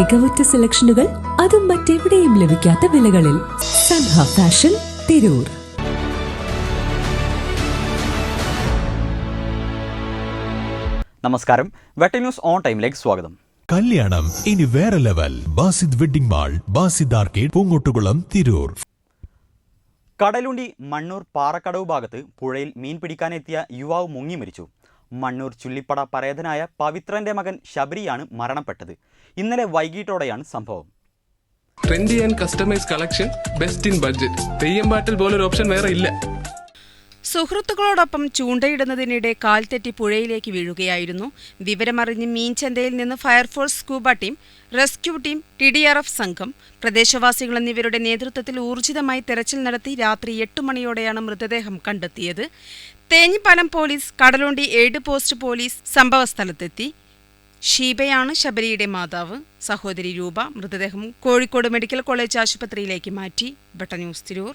മികവുറ്റ സെലക്ഷനുകൾ അതും മറ്റെവിടെയും ലഭിക്കാത്ത വിലകളിൽ സൻഹ ഫാഷൻ തിരൂർ. നമസ്കാരം. വെട്ടി ന്യൂസ് ഓൺ ടൈമിലേക്ക് സ്വാഗതം. കല്യാണം ഇനി വേറെ level. Basid wedding mall Basid arcade Poongottukulam Tirur. Kadalundi Mannur Parakkadavu ഭാഗത്ത് പുഴയിൽ മീൻ പിടിക്കാനെത്തിയ യുവാവ് മുങ്ങി മരിച്ചു. മണ്ണൂർ ചുള്ളിപ്പട പരേതനായ പവിത്രന്റെ മകൻ ശബരിയാണ് മരണപ്പെട്ടത്. ഇന്നലെ വൈകിട്ടോടെയാണ് സംഭവം. Trendy and customise collection best in budget Theyyam Pattil പോലൊരു ഓപ്ഷൻ വേറെ ഇല്ല. സുഹൃത്തുക്കളോടൊപ്പം ചൂണ്ടയിടുന്നതിനിടെ കാൽ തെറ്റി പുഴയിലേക്ക് വീഴുകയായിരുന്നു. വിവരമറിഞ്ഞ് മീൻചന്തയിൽ നിന്ന് fire force scuba team rescue team T D R F സംഘം പ്രദേശവാസികൾ എന്നിവരുടെ നേതൃത്വത്തിൽ ഊർജിതമായി തെരച്ചിൽ നടത്തി രാത്രി എട്ട് മണിയോടെയാണ് മൃതദേഹം കണ്ടെത്തിയത്. Thenhipalam police Kadalundi aid post police സംഭവസ്ഥലത്തെത്തി. ഷീബയാണ് ശബരിയുടെ മാതാവ്. സഹോദരി രൂപ മൃതദേഹം കോഴിക്കോട് മെഡിക്കൽ കോളേജ് ആശുപത്രിയിലേക്ക് മാറ്റി. ബട്ടന്യൂസ് തിരൂർ.